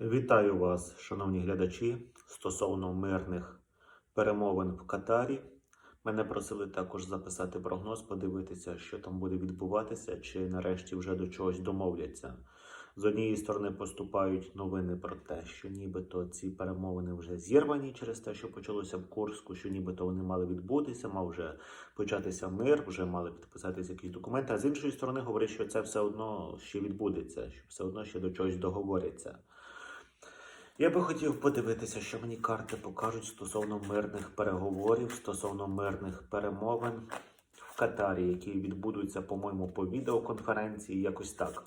Вітаю вас, шановні глядачі, стосовно мирних перемовин в Катарі. Мене просили також записати прогноз, подивитися, що там буде відбуватися, чи нарешті вже до чогось домовляться. З однієї сторони поступають новини про те, що нібито ці перемовини вже зірвані через те, що почалося в Курську, що нібито вони мали відбутися, мав вже початися мир, вже мали підписатися якісь документи. А з іншої сторони говорять, що це все одно ще відбудеться, що все одно ще до чогось договоряться. Я би хотів подивитися, що мені карти покажуть стосовно мирних переговорів, стосовно мирних перемовин в Катарі, які відбудуться, по-моєму, по відеоконференції, якось так.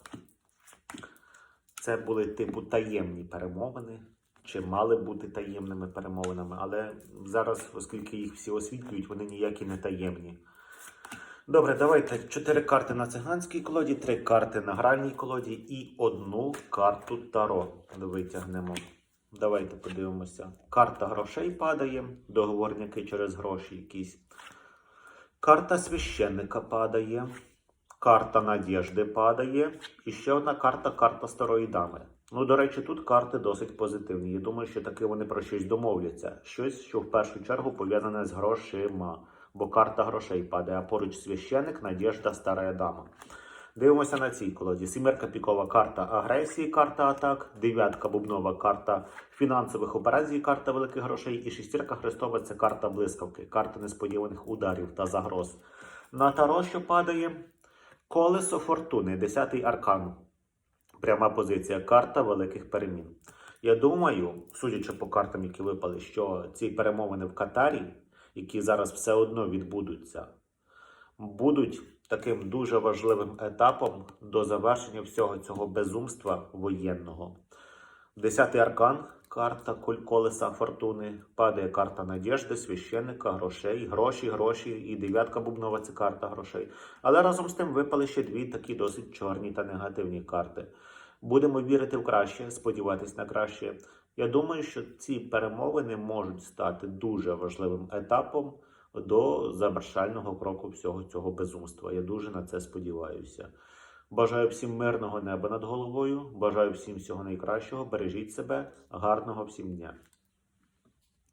Це були типу таємні перемовини, чи мали бути таємними перемовинами, але зараз, оскільки їх всі освітлюють, вони ніякі не таємні. Добре, давайте чотири карти на циганській колоді, три карти на гральній колоді і одну карту Таро витягнемо. Давайте подивимося. Карта грошей падає, договорники через гроші якісь. Карта священника падає. Карта надіжди падає. І ще одна карта карта старої дами. Ну, до речі, тут карти досить позитивні. Я думаю, що таки вони про щось домовляться. Щось, що в першу чергу пов'язане з грошима. Бо карта грошей падає, а поруч священик, надіжда, стара дама. Дивимося на цій колоді. Сімерка пікова карта агресії, карта атак, дев'ятка бубнова карта фінансових операцій, карта великих грошей, і шестірка хрестова це карта блискавки, карта несподіваних ударів та загроз. На таро, що падає, колесо фортуни, десятий аркан. Пряма позиція, карта великих перемін. Я думаю, судячи по картам, які випали, що ці перемовини в Катарі, які зараз все одно відбудуться, будуть таким дуже важливим етапом до завершення всього цього безумства воєнного. Десятий аркан, карта колеса фортуни, падає карта надіжди, священника, грошей, гроші, гроші, і дев'ятка бубнова це карта грошей. Але разом з тим випали ще дві такі досить чорні та негативні карти. Будемо вірити в краще, сподіватись на краще. Я думаю, що ці перемовини можуть стати дуже важливим етапом до завершального кроку всього цього безумства. Я дуже на це сподіваюся. Бажаю всім мирного неба над головою. Бажаю всім всього найкращого. Бережіть себе. Гарного всім дня.